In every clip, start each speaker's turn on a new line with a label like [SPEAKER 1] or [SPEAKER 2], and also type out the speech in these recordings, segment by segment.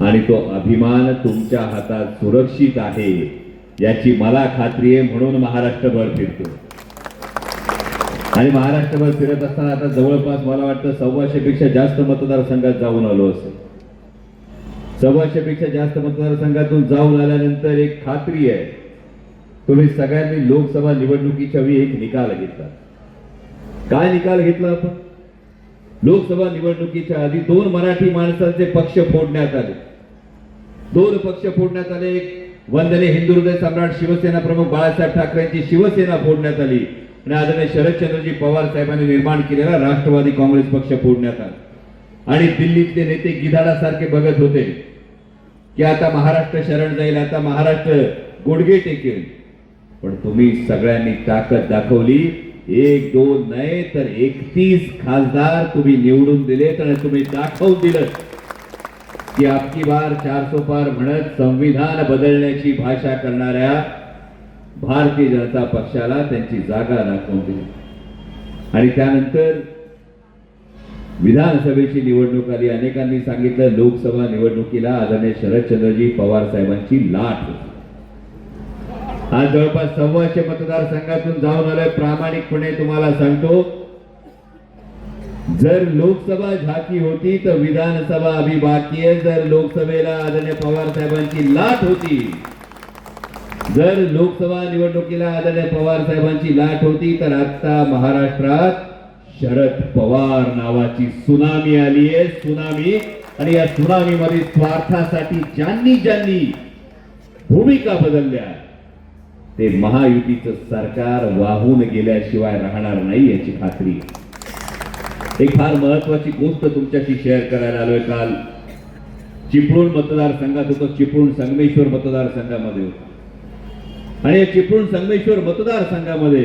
[SPEAKER 1] आणि तो अभिमान तुमच्या हातात सुरक्षित आहे याची मला खात्री आहे म्हणून महाराष्ट्रभर फिरतो. आणि महाराष्ट्रभर फिरत असताना आता जवळपास मला वाटतं सव्वाशेपेक्षा जास्त मतदारसंघात जाऊन आलो असेल. सव्वाशेपेक्षा जास्त मतदारसंघातून जाऊन आल्यानंतर एक खात्री आहे तुम्ही सगळ्यांनी लोकसभा निवडणुकीच्या वेळी एक निकाल घेतला. काय निकाल घेतला आपण? लोकसभा निवडणुकीच्या आधी दोन मराठी माणसांचे पक्ष फोडण्यात आले. दोन पक्ष फोडण्यात आले. एक वंदने हिंदू हृदय सम्राट शिवसेना प्रमुख बाळासाहेब ठाकरेंची शिवसेना फोडण्यात आली. आणि आदरणीय शरदचंद्रजी पवार साहेबांनी निर्माण केलेला राष्ट्रवादी काँग्रेस पक्ष फोडण्यात आला. आणि दिल्लीतले नेते गिधाडासारखे बघत होते. की आता महाराष्ट्र शरण जाईल आता महाराष्ट्र गुडघे टेकेल. पण तुम्ही सगळ्यांनी ताकद दाखवली. एक दोन नाही तर एकतीस खासदार तुम्ही निवडून दिले तर तुम्ही दाखवून दिलं की आपकी बार चारसो पार म्हणत संविधान बदलण्याची भाषा करणाऱ्या भारतीय जनता पक्षाला त्यांची जागा दाखवून दिली. आणि त्यानंतर विधानसभेची निवडणूक आली. अनेकांनी सांगितलं लोकसभा निवडणुकीला आदरणीय शरदचंद्रजी पवार साहेबांची लाट होती. आज जवळपास सव्वाशे मतदारसंघातून जाऊन आलोय. प्रामाणिकपणे तुम्हाला सांगतो जर लोकसभा झाकी होती तर विधानसभा अभी बाकी आहे जर लोकसभेला आदरणीय पवार साहेबांची लाट होती जर लोकसभा निवडणुकीला आदरणीय पवार साहेबांची लाट होती तर आता महाराष्ट्रात शरद पवार नावाची सुनामी आली आहे सुनामी आणि या सुनामीमध्ये स्वार्थासाठी ज्यांनी ज्यांनी भूमिका बदलल्या ते महायुतीचं सरकार वाहून गेल्याशिवाय राहणार नाही याची खात्री आहे. एक फार महत्वाची गोष्ट तुमच्याशी शेअर करायला आलोय काल. चिपळूण मतदारसंघात होतो. चिपळूण संगमेश्वर मतदारसंघामध्ये होतो. आणि या चिपळूण संगमेश्वर मतदारसंघामध्ये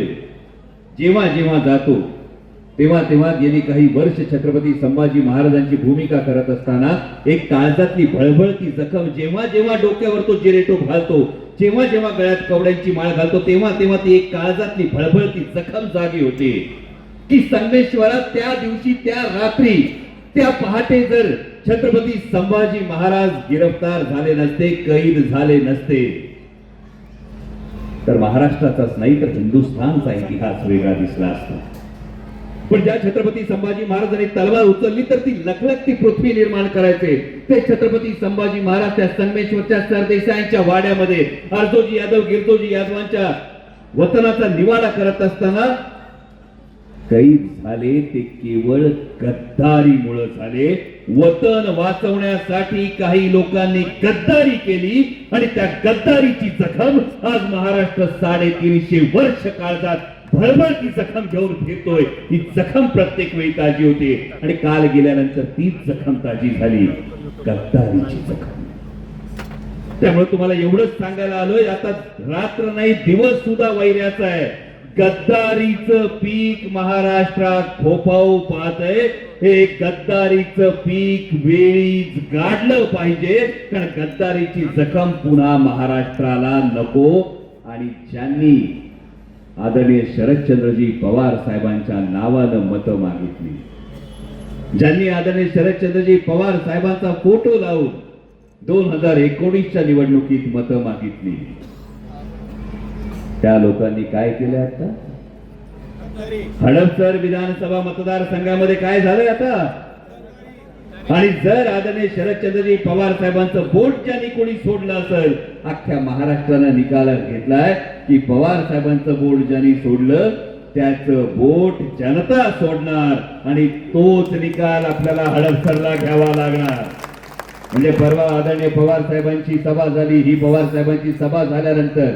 [SPEAKER 1] जेव्हा जेव्हा जातो तेव्हा तेव्हा गेली काही वर्ष छत्रपती संभाजी महाराजांची भूमिका करत असताना एक काळजातली भळभळती जखम जेव्हा जेव्हा डोक्यावर तो जिरेटो घालतो जेव्हा जेव्हा गळ्यात कवड्यांची माळ घालतो तेव्हा तेव्हा ती एक काळजातली भळभळती जखम जागी होते. की संगमेश्वरात त्या दिवशी त्या रात्री त्या पहाटे जर छत्रपती संभाजी महाराज गिरफ्तार झाले नसते कैद झाले नसते तर महाराष्ट्राचाच नाही तर हिंदुस्थानचा इतिहास वेगळा दिसला असता. पण ज्या छत्रपती संभाजी महाराजांनी तलवार उचलली तर ती लखलखती पृथ्वी निर्माण करायचे. ते छत्रपती संभाजी महाराज त्या संगमेश्वरच्या सरदेसाईंच्या वाड्यामध्ये अर्जोजी यादव गिरजोजी यादवांच्या वतनाचा निवाडा करत असताना कैद झाले ते केवळ गद्दारीमुळे झाले. वतन वाचवण्यासाठी काही लोकांनी गद्दारी केली आणि त्या गद्दारीची जखम आज महाराष्ट्र साडेतीनशे वर्ष काळात भरभरती जखम घेऊन घेतोय ती जखम प्रत्येक वेळी ताजी होते आणि काल गेल्यानंतर तीच जखम ताजी झाली. गद्दारीची जखम. त्यामुळे तुम्हाला एवढंच सांगायला आलोय आता रात्र नाही दिवस सुद्धा वैर्याचा आहे. गद्दारीचं पीक महाराष्ट्रात फोपावू पाहत आहे हे गद्दारीचं पीक वेळीच गाडलं पाहिजे. कारण गद्दारीची जखम पुन्हा महाराष्ट्राला नको. आणि ज्यांनी आदरणीय शरदचंद्रजी पवार साहेबांच्या नावानं मतं मागितली ज्यांनी आदरणीय शरदचंद्रजी पवार साहेबांचा फोटो लावून दोन हजार एकोणीसच्या निवडणुकीत मतं मागितली त्या लोकांनी काय केलं आता? हडपसर विधानसभा मतदारसंघामध्ये काय झालंय आता? आणि जर आदरणीय शरदचंद्रजी पवार साहेबांचं बोट ज्यांनी कोणी सोडलं असेल अख्ख्या महाराष्ट्रानं निकाल घेतलाय की पवार साहेबांचं बोट ज्यांनी सोडलं त्याच बोट जनता सोडणार आणि तोच निकाल आपल्याला हडपसरला घ्यावा लागणार. म्हणजे परवा आदरणीय पवार साहेबांची सभा झाली ही पवार साहेबांची सभा झाल्यानंतर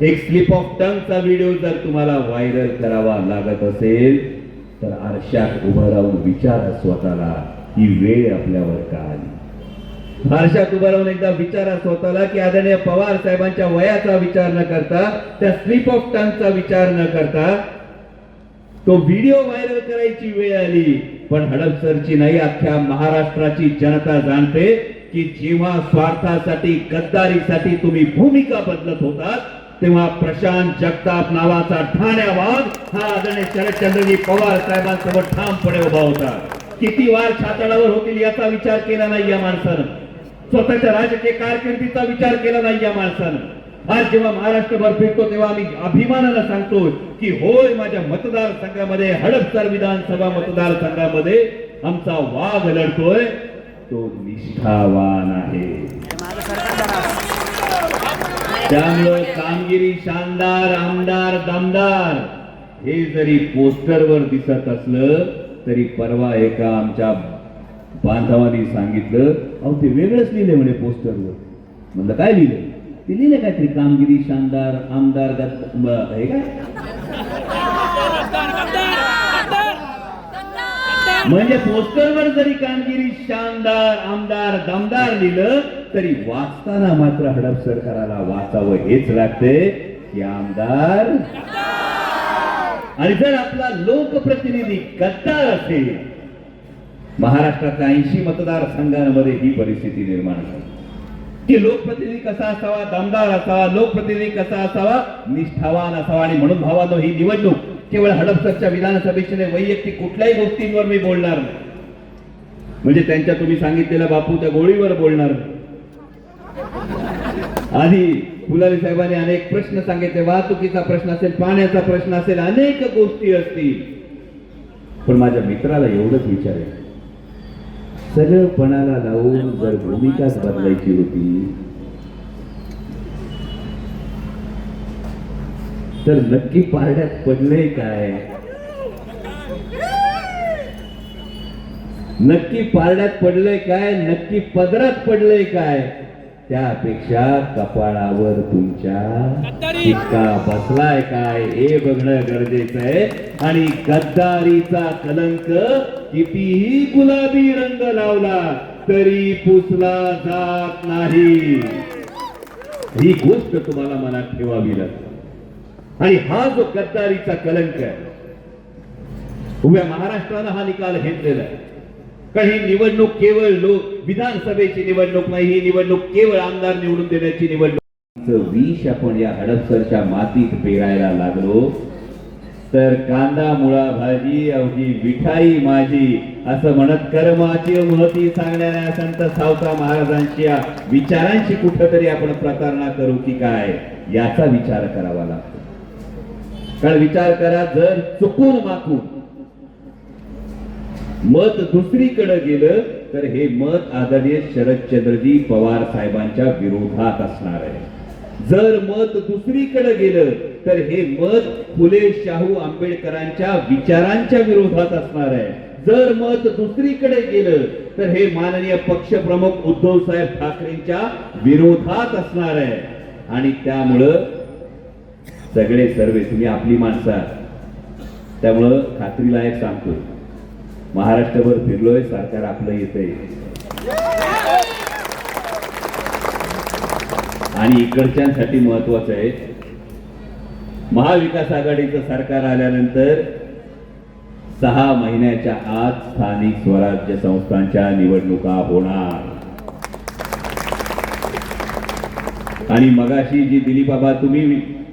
[SPEAKER 1] एक स्लिप ऑफ टंगचा व्हिडिओ जर तुम्हाला व्हायरल करावा लागत असेल तर आरशात उभं राहून विचारा स्वतःला ही वेळ आपल्यावर का आली? आरशात उभं राहून एकदा विचारा स्वतःला की आदरणीय पवार साहेबांच्या वयाचा विचार न करता त्या स्लिप ऑफ टंगचा विचार न करता तो व्हिडिओ व्हायरल करायची वेळ आली. पण हडपसरची नाही अख्ख्या महाराष्ट्राची जनता जाणते की जेव्हा स्वार्थासाठी गद्दारीसाठी तुम्ही भूमिका बदलत होतात तेव्हा प्रशांत जगताप नावाचा ठाण्या वाघ हा आदरणीय शरदचंद्रजी पवार साहेबांसोबत ठामपणे उभा होता. किती वार छातडावर होतील याचा विचार केला नाही या माणसानं. स्वतःच्या राजकीय कारकिर्दीचा विचार केला नाही या माणसानं. आज जेव्हा महाराष्ट्रभर फिरतो तेव्हा आम्ही अभिमानानं सांगतो की होय माझ्या मतदारसंघामध्ये हडपसर विधानसभा मतदारसंघामध्ये आमचा वाघ लढतोय. तो निष्ठावान आहे. त्यामुळं कामगिरी शानदार आमदार दमदार. हे जरी पोस्टरवर दिसत असलं तरी परवा एका आमच्या बांधवांनी सांगितलं अहो ते वेगळंच लिहिले म्हणे पोस्टरवर म्हणलं काय लिहिलं ते लिहिलं काहीतरी कामगिरी शानदार आमदार हे काय? म्हणजे पोस्टरवर जरी कामगिरी शानदार आमदार दमदार लिहिलं तरी वाचताना मात्र हडप सरकाराला वाचावं हेच लागते की आमदार. आणि जर आपला लोकप्रतिनिधी गद्दार असेल महाराष्ट्राच्या ऐंशी मतदारसंघांमध्ये ही परिस्थिती निर्माण झाली. की लोकप्रतिनिधी कसा असावा दमदार असावा लोकप्रतिनिधी कसा असावा निष्ठावान असावा आणि म्हणून भावानो ही निवडणूक केवळ हडपसरच्या विधानसभेचे नाही, वैयक्तिक कुठल्याही गोष्टींवर मी बोलणार नाही. म्हणजे त्यांच्या तुम्ही सांगितलेल्या बापूच्या गोळीवर बोलणार आधी फुलारी साहेबांनी अनेक प्रश्न सांगितले वाहतुकीचा प्रश्न असेल पाण्याचा प्रश्न असेल अनेक गोष्टी असतील. पण माझ्या मित्राला एवढंच विचारेल सगळं पणाला लावून जर भूमिकाच बदलायची होती तर नक्की पारड्यात पडले काय? नक्की पारड्यात पडलंय काय? नक्की पदरात पडलंय काय? त्यापेक्षा कपाळावर तुमच्या शिक्का बसलाय काय? हे बघणं गरजेचं आहे. आणि गद्दारीचा कलंक कितीही गुलाबी रंग लावला तरी पुसला जात नाही. ही गोष्ट तुम्हाला मनात ठेवावी लागते. आणि हा जो गद्दारीचा कलंक आहे उभ्या महाराष्ट्राला हा निकाल घेतलेला आहे. काही निवडणूक केवळ लोक विधानसभेची निवडणूक नाही ही निवडणूक केवळ आमदार निवडून देण्याची निवडणूक. विष आपण या हडपसरच्या मातीत पेरायला लागलो. तर कांदा मुळा भाजी अवघी विठाई माझी असं म्हणत कर्माची महती सांगणाऱ्या संत सावता महाराजांच्या विचारांची कुठंतरी आपण प्रतारणा करू की काय? याचा विचार करावा लागतो. कारण विचार करा जर चुकून माकून. मत दुसरीकडे गेलं तर हे मत आदरणीय शरदचंद्रजी पवार साहेबांच्या विरोधात असणार आहे. जर मत दुसरीकडे गेलं तर हे मत फुले शाहू आंबेडकरांच्या विचारांच्या विरोधात असणार आहे. जर मत दुसरीकडे गेलं तर हे माननीय पक्षप्रमुख उद्धव साहेब ठाकरेंच्या विरोधात असणार आहे. आणि त्यामुळं सगळे सर्वे तुम्ही आपली माणसं आहात. त्यामुळं खात्रीला एक सांगतो महाराष्ट्रभर फिरलोय सरकार आपलं येतंय आणि इकडच्यांसाठी महत्वाचं आहे महाविकास आघाडीचं सरकार आल्यानंतर सहा महिन्याच्या आत स्थानिक स्वराज्य संस्थांच्या निवडणुका होणार आणि मगाशी जी दिलीप बाबा तुम्ही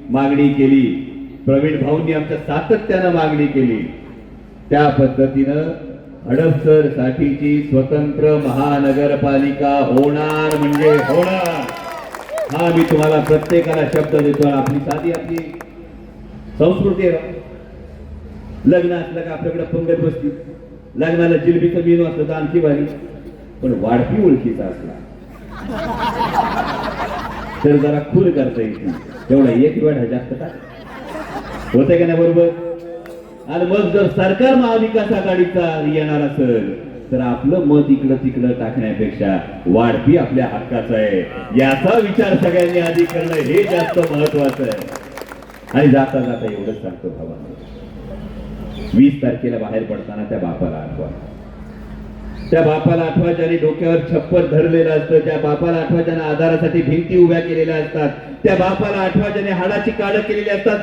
[SPEAKER 1] मागणी केली. प्रवीण भाऊंनी आमच्या सातत्यानं मागणी केली. त्या पद्धतीनं हडपसर साठीची स्वतंत्र महानगरपालिका होणार म्हणजे होणार. हा मी तुम्हाला प्रत्येकाला शब्द देतो आपली साधी आपली संस्कृती आहे. लग्न असलं का आपल्याकडे पंगत बसती. लग्नाला जिलबीचं मेनू असलं तर आणखी भारी. पण वाढपी ओळखीचा असला. तर जरा खुल करता येईल एवढा एक वेळा जास्त का? होते का नाही बरोबर? आणि मग जर सरकार महाविकास आघाडीचा येणार असेल तर आपलं मत इकडं तिकडं टाकण्यापेक्षा वाढपी आपल्या हक्काचं आहे. याचा विचार सगळ्यांनी आधी करणं हे जास्त महत्वाचं आहे. आणि जाता जाता एवढंच सांगतो भावा वीस तारखेला बाहेर पडताना त्या बापाला आठवा. त्या बापाला आठवा ज्याने डोक्यावर छप्पर धरलेलं असतं त्या बापाला आठवा ज्याने आधारासाठी भिंती उभ्या केलेल्या असतात त्या बापाला आठवा ज्याने हाडाची काढ केलेली असतात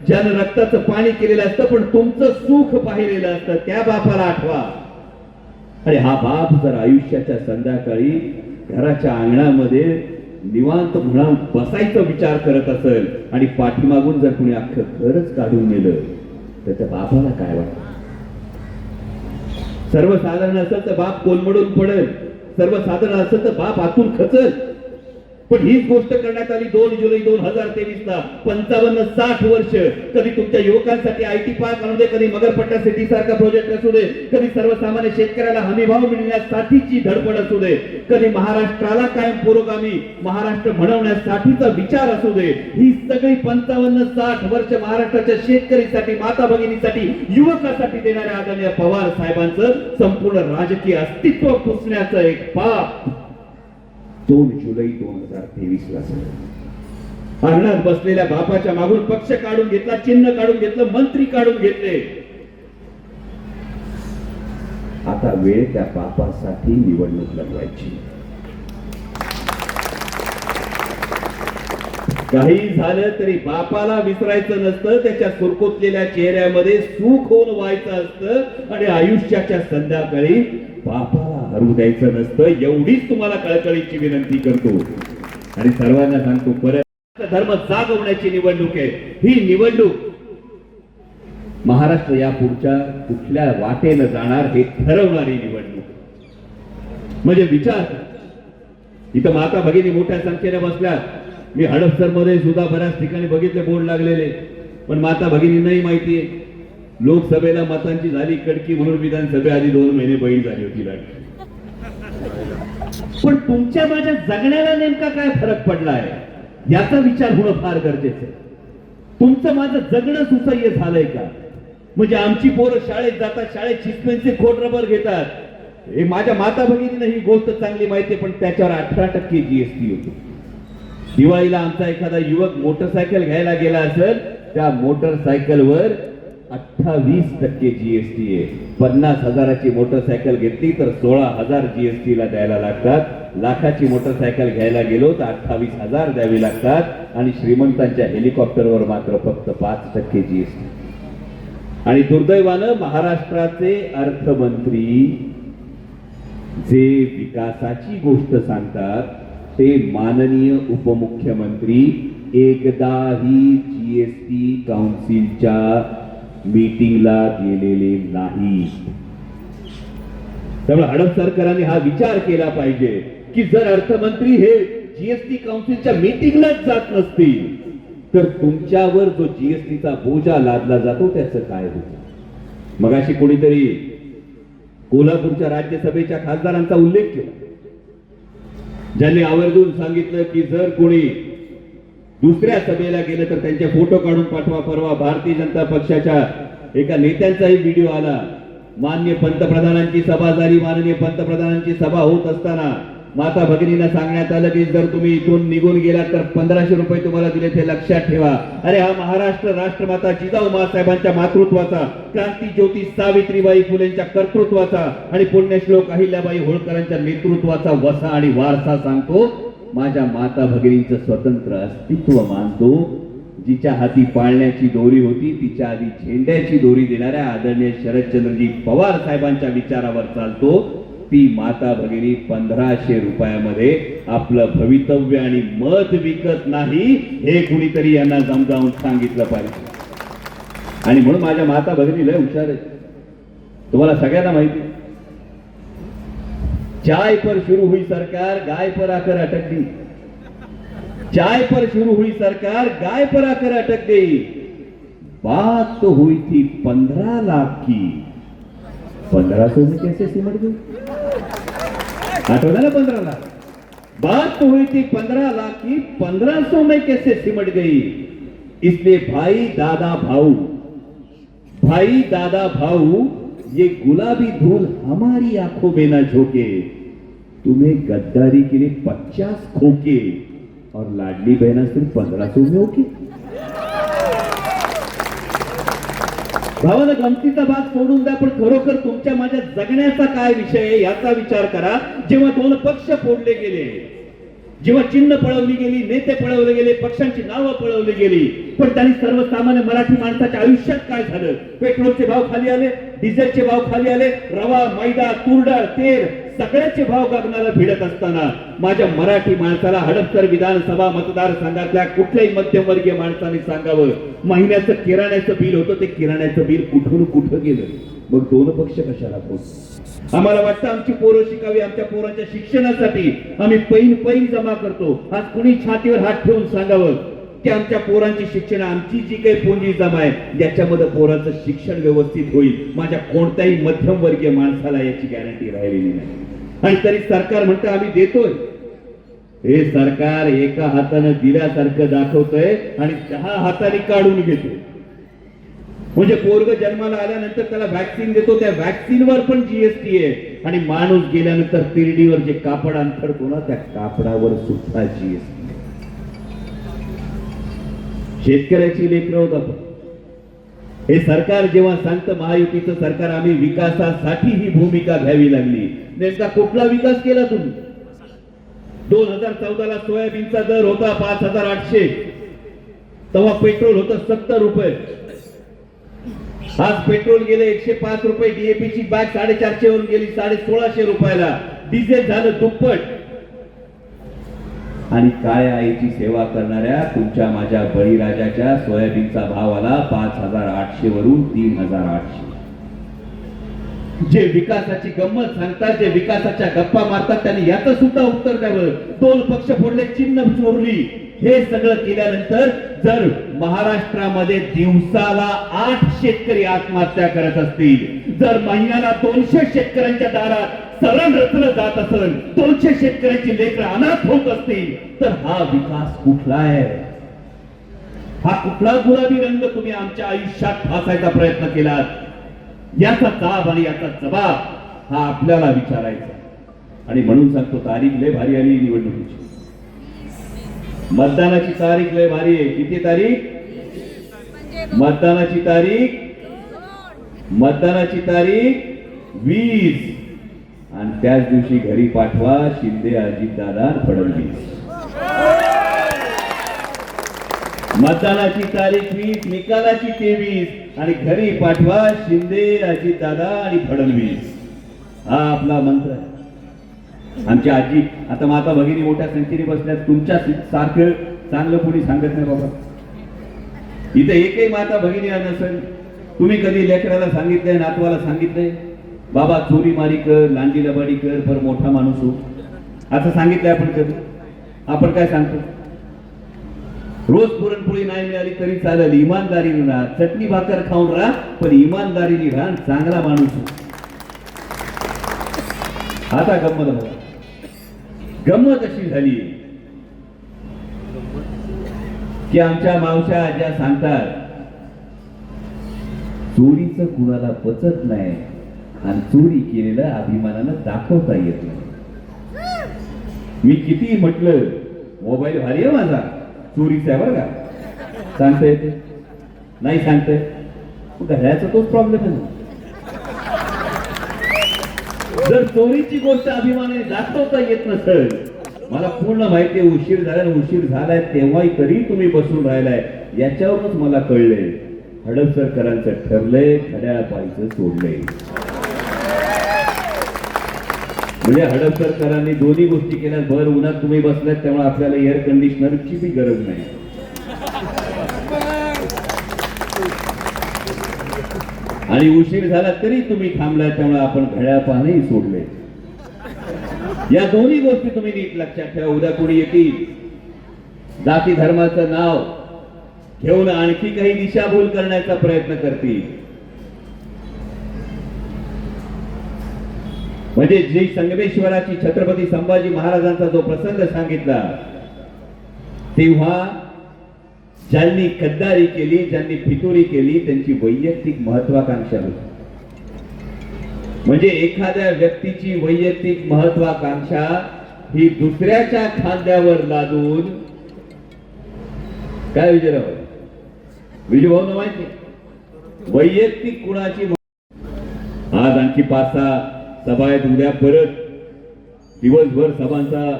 [SPEAKER 1] ज्यानं रक्ताचं पाणी केलेलं असतं पण तुमचं सुख पाहिलेलं असतं त्या बापाला आठवा. आणि हा बाप जर आयुष्याच्या संध्याकाळी घराच्या अंगणामध्ये निवांत म्हणा बसायचा विचार करत असेल आणि पाठीमागून जर कुणी अख्खं घरच काढून नेलं तर त्या बापाला काय वाटतं? सर्वसाधारण असेल तर बाप कोलमडून पडेल. सर्वसाधारण असेल तर बाप आतून खचल. पण हीच गोष्ट करण्यात आली दोन जुलै दोन हजार तेवीस ला पंचावन्न साठ वर्ष कधी तुमच्या युवकांसाठी आय टी पार्क आणू दे कधी मगरपट्टा सिटी सारखा प्रोजेक्ट असू दे कधी सर्वसामान्य शेतकऱ्याला हमीभाव मिळण्यासाठीची धडपड असू दे कधी महाराष्ट्राला कायम पुरोगामी महाराष्ट्र म्हणवण्यासाठीचा विचार असू दे ही सगळी पंचावन्न साठ वर्ष महाराष्ट्राच्या शेतकरीसाठी माता भगिनीसाठी युवकासाठी देणाऱ्या आदरणीय पवार साहेबांचं संपूर्ण राजकीय अस्तित्व पुसण्याचं एक पाप. दोन जुलै दोन हजार तेवीस ला झालं. अंगणात बसलेल्या बापाच्या मागून पक्ष काढून घेतला चिन्ह काढून घेतलं मंत्री काढून घेतले. आता वेळ त्या बापासाठी निवडणूक लढवायची. काही झालं तरी बापाला विसरायचं नसतं त्याच्या सुरकुतलेल्या चेहऱ्यामध्ये सुख होऊन व्हायचं असतं आणि आयुष्याच्या संध्याकाळी बापाला हरवू द्यायचं नसतं. एवढीच तुम्हाला कळकळीची विनंती करतो. आणि सर्वांना सांगतो परत धर्म जागवण्याची निवडणूक आहे. ही निवडणूक महाराष्ट्र या पुढच्या कुठल्या वाटेनं जाणार हे ठरवणारी निवडणूक. म्हणजे विचार. इथं माता भगिनी मोठ्या संख्येने बसल्या. मी हडपसरमध्ये सुद्धा बऱ्याच ठिकाणी बघितले बोर्ड लागलेले. पण माता भगिनींनाही माहिती आहे लोकसभेला मतांची झाली कडकी म्हणून विधानसभेआधी दोन महिने बहीण झाली होती पण तुमच्या माझ्या जगण्याला नेमका काय फरक पडलाय याचा विचार होणं फार गरजेचं आहे. तुमचं माझं जगणं सुसह्य झालंय का? म्हणजे आमची पोरं शाळेत जातात शाळेत शिस्पेनचे खोट रबर घेतात. हे माझ्या माता भगिनीनं ही गोष्ट चांगली माहिती आहे पण त्याच्यावर अठरा टक्के जीएसटी होतो. दिवाळीला आमचा एखादा युवक मोटरसायकल घ्यायला गेला असेल त्या मोटरसायकलवर अठ्ठावीस टक्के जीएसटी आहे. पन्नास हजाराची मोटरसायकल घेतली तर सोळा हजार जीएसटी ला द्यायला लागतात. लाखाची मोटरसायकल घ्यायला गेलो तर अठ्ठावीस हजार द्यावी लागतात. आणि श्रीमंतांच्या हेलिकॉप्टरवर मात्र फक्त पाच टक्के जीएसटी आणि दुर्दैवानं महाराष्ट्राचे अर्थमंत्री जे विकासाची गोष्ट सांगतात ते माननीय उपमुख्यमंत्री एकदाही जीएसटी काउन्सिलच्या मीटिंगला गेलेले नाही त्यामुळे हडप सरकारने हा विचार केला पाहिजे की जर अर्थमंत्री हे जीएसटी काउन्सिलच्या मीटिंगलाच जात नसतील तर तुमच्यावर जो जीएसटीचा बोजा लादला जातो त्याचं काय होतं? मगाशी कोणीतरी कोल्हापूरच्या राज्यसभेच्या खासदारांचा उल्लेख केला. ज्यांनी आवर्जून सांगितलं की जर कोणी दुसऱ्या सभेला गेलं तर त्यांचे फोटो काढून पाठवा परवा भारतीय जनता पक्षाच्या एका नेत्यांचाही व्हिडिओ आला. मान्य पंतप्रधानांची सभा झाली माननीय पंतप्रधानांची सभा होत असताना माता भगिनींना सांगण्यात आलं की जर तुम्ही इथून निघून गेलात तर पंधराशे रुपये तुम्हाला दिले ते लक्षात ठेवा. अरे हा महाराष्ट्र राष्ट्रमाता जिजाऊ मासाहेबांच्या मातृत्वाचा क्रांती ज्योती सावित्रीबाई फुलेंच्या कर्तृत्वाचा आणि पुण्यश्लोक अहिल्याबाई होळकरांच्या नेतृत्वाचा वसा आणि वारसा सांगतो माझ्या माता भगिनींचं स्वतंत्र अस्तित्व मानतो. जिच्या हाती पाळण्याची दोरी होती तिच्या आधी झेंड्याची दोरी देणाऱ्या आदरणीय शरदचंद्रजी पवार साहेबांच्या विचारावर चालतो. ती माता भगिनी पंधराशे रुपयामध्ये आपलं भवितव्य आणि मत विकत नाही हे कुणीतरी यांना समजावून सांगितलं पाहिजे. आणि म्हणून माझ्या माता भगिनी लय हुशार आहे तुम्हाला सगळ्यांना माहिती चाय पर शुरू हुई सरकार गाय पर आकर अटक गई. चाय पर शुरू हुई सरकार गाय पर आकर अटक गई. बात तो हुई थी पंद्रह लाख की. पंद्रह सौ में कैसे सिमट गई? आठवलं पंद्रह लाख बात तो हुई थी पंद्रह लाख की पंद्रह सौ में कैसे सिमट गई? इसलिए भाई, दादा, भाऊ। भाई, दादा, भाऊ, ये गुलाबी धूल हमारी आँखों में ना झोंके। तुम्हें गद्दारी के लिए पचास खोके और लाडली बहना सिर्फ़ पंद्रह सौ में ओके भावाला गमतीचा भाग सोडून द्या पण खरोखर तुमच्या माझ्या जगण्याचा काय विषय आहे याचा विचार करा. जेव्हा दोन पक्ष फोडले गेले जेव्हा चिन्ह पळवली गेली नेते पळवले गेले पक्षांची नावं पळवली गेली पण त्यांनी सर्वसामान्य मराठी माणसाच्या आयुष्यात काय झालं? पेट्रोलचे भाव खाली आले डिझेलचे भाव खाली आले रवा मैदा तुरडाळ तेल सगळ्याचे भाव गगनाला भिडत असताना माझ्या मराठी माणसाला हडपसर विधानसभा मतदारसंघातल्या कुठल्याही मध्यमवर्गीय माणसाने सांगावं. महिन्याचं किराण्याचं बिल होतं ते किराण्याचं बिल कुठून कुठं गेलं? मग दोन पक्ष कशाला फोन आम्हाला वाटतं आमची पोरं शिकावी आमच्या पोरांच्या शिक्षणासाठी आम्ही पैन पैन जमा करतो. आज कुणी छातीवर हात ठेवून सांगावं? की आमच्या पोरांची शिक्षण आमची जी काही पुंजी जमा आहे याच्यामध्ये पोरांचं शिक्षण व्यवस्थित होईल. माझ्या कोणत्याही मध्यमवर्गीय माणसाला याची गॅरंटी राहिलेली नाही. आणि तरी सरकार म्हणतं आम्ही देतोय. हे सरकार एका हातानं दिल्यासारखं दाखवतंय आणि दहा हाताने काढून घेतो म्हणजे पोरग जन्माला आल्यानंतर त्याला व्हॅक्सिन देतो त्या व्हॅक्सिनवर पण जीएसटी आहे. आणि माणूस गेल्यानंतर तिरडीवर जे कापड अंतर ना त्या कापडावर सुद्धा जीएसटी शेतकऱ्याची लेकर होत आपण. हे सरकार जेव्हा सांगतं महायुतीचं सरकार आम्ही विकासासाठी ही भूमिका घ्यावी लागली. नेमका कुठला विकास केला तुम्ही? दोन हजार चौदाला सोयाबीनचा दर होता पाच हजार आठशे. तेव्हा पेट्रोल होतं सत्तर रुपये. आज पेट्रोल गेले एकशे पाच रुपये डीएपीची बॅग साडेचारशे वरून गेली साडे सोळाशे रुपयाला. डिझेल झालं दुप्पट. आणि काय आईची सेवा करणाऱ्या तुमच्या माझ्या बळीराजाच्या सोयाबीनचा भाव आला पाच हजार आठशे वरून तीन हजार आठशे. जे विकासाची गंमत सांगतात जे विकासाच्या गप्पा मारतात त्यांनी याच सुद्धा उत्तर द्यावं. दोन पक्ष फोडले चिन्ह चोरली. हे सगळं केल्यानंतर जर महाराष्ट्रामध्ये दिवसाला आठ शेतकरी आत्महत्या करत असतील जर महिन्याला दोनशे शेतकऱ्यांच्या दारात सरण रचलं जात असेल दोनशे शेतकऱ्यांची लेकरं अनाथ होत असतील तर हा विकास कुठला आहे हा कुठला गुलाबी रंग तुम्ही आमच्या आयुष्यात फासायचा प्रयत्न केलात? याचा जाब आणि याचा जबाब हा आपल्याला विचारायचा आणि म्हणून सांगतो तारीख लय भारी आली निवडणुकीची. मतदानाची तारीख लय भारी आहे. किती तारीख? मतदानाची तारीख? मतदानाची तारीख वीस. आणि त्याच दिवशी घरी पाठवा शिंदे अजितदादा फडणवीस. मतदानाची तारीख वीस निकालाची तेवीस आणि घरी पाठवा शिंदे अजितदादा आणि फडणवीस. हा आपला मंत्र आहे. आमची आजी आता माता भगिनी मोठ्या संख्येने बसल्यात तुमच्या सारखं चांगलं कोणी सांगत नाही बाबा. इथे एकही माता भगिनी नसेल. तुम्ही कधी लेकराला सांगितलंय नातवाला सांगितलंय? बाबा चोरी मारी कर लांडी लबाडी कर पर मोठा माणूस हो. असं सांगितलंय आपण कधी? आपण काय सांगतो? रोज पुरणपोळी नाही मिळाली तरी चालेल इमानदारीने राहा. चटणी भाकर खाऊन राहा पण इमानदारीने राहा चांगला माणूस हो. आता गंमत बघा. गंमत अशी झाली. की आमच्या मावशा आज्या सांगतात चोरीचं कुणाला पचत नाही. आणि चोरी केलेलं अभिमानानं दाखवता येत नाही. मी किती म्हटलं मोबाईल भारी आहे माझा चोरीचा आहे बरं का. सांगता येते नाही सांगताय. घड्याचा तोच प्रॉब्लेम आहे जर चोरीची गोष्ट अभिमानाने दाखवता येत नसेल मला पूर्ण माहिती आहे उशीर झाला उशीर झालाय तेव्हाही तरी तुम्ही बसून राहिलाय. याच्यावरच मला कळलंय. हडपसरकरांचं ठरलंय खड्याळ पाहिजे सोडलंय. म्हणजे हडपसरकरांनी दोन्ही गोष्टी केल्या भर उन्हात तुम्ही बसलात त्यामुळे आपल्याला एअर कंडिशनरची बी गरज नाही. आणि उशीर झाला तरी तुम्ही थांबलाय त्यामुळे आपण घड्याळ पाहणेही सोडले. या दोन्ही गोष्टी तुम्ही नीट लक्षात ठेवा. उद्या कोणी येतील जाती धर्माचं नाव घेऊन आणखी काही दिशाभूल करण्याचा प्रयत्न करतील. म्हणजे जी संगमेश्वराची छत्रपती संभाजी महाराजांचा जो प्रसंग सांगितला तेव्हा ज्यांनी गद्दारी केली ज्यांनी फितुरी केली त्यांची वैयक्तिक महत्वाकांक्षा होती. म्हणजे एखाद्या व्यक्तीची वैयक्तिक महत्वाकांक्षा ही दुसऱ्याच्या खांद्यावर लादून काय विजयराव विजयभाऊ माहिती वैयक्तिक कुणाची आज आणखी पाच सहा सभा आहेत उद्या परत. दिवसभर सभांचा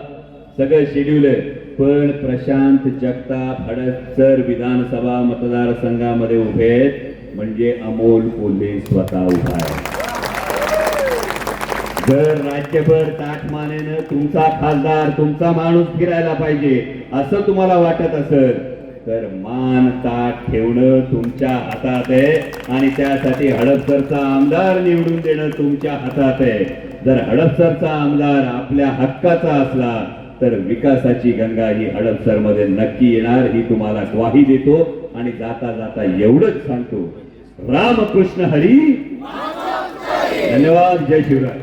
[SPEAKER 1] सगळं शेड्यूल आहे. पण प्रशांत जगताप हडसर विधानसभा मतदारसंघामध्ये उभे आहेत. म्हणजे अमोल कोल्हे स्वतः उभा आहे. जर राज्यभर ताटमानेनं तुमचा खासदार तुमचा माणूस फिरायला पाहिजे असं तुम्हाला वाटत असेल तर मानता ठेवणं तुमच्या हातात आहे. आणि त्यासाठी हडपसरचा आमदार निवडून देणं तुमच्या हातात आहे. जर हडपसरचा आमदार आपल्या हक्काचा असला तर विकासाची गंगा ही हडपसरमध्ये नक्की येणार ही तुम्हाला ग्वाही देतो. आणि जाता जाता एवढंच सांगतो. रामकृष्ण हरी. धन्यवाद. जय शिवराय.